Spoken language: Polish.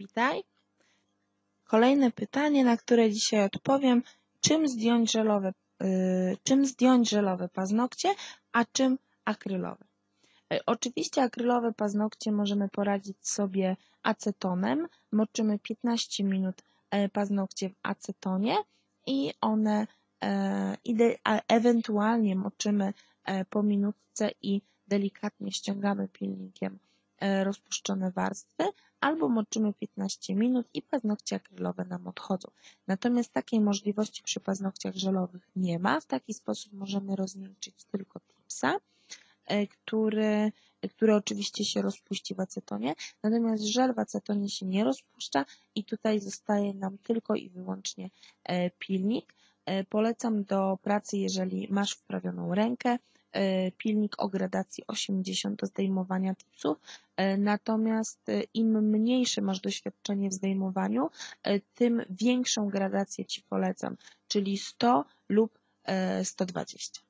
Witaj. Kolejne pytanie, na które dzisiaj odpowiem. Czym zdjąć żelowe, yy, czym zdjąć żelowe paznokcie, a czym akrylowe? Yy, oczywiście akrylowe paznokcie możemy poradzić sobie acetonem. Moczymy 15 minut yy, paznokcie w acetonie i one yy, ewentualnie moczymy po minutce i delikatnie ściągamy pilnikiem E, rozpuszczone warstwy, albo moczymy 15 minut i paznokcie akrylowe nam odchodzą. Natomiast takiej możliwości przy paznokciach żelowych nie ma. W taki sposób możemy rozmiękczyć tylko tipsa, e, który, który oczywiście się rozpuści w acetonie, natomiast żel w acetonie się nie rozpuszcza i tutaj zostaje nam tylko i wyłącznie e, pilnik. Polecam do pracy, jeżeli masz wprawioną rękę, E, pilnik o gradacji 80 do zdejmowania tipsów, e, natomiast e, im mniejsze masz doświadczenie w zdejmowaniu, tym większą gradację Ci polecam, czyli 100 lub 120.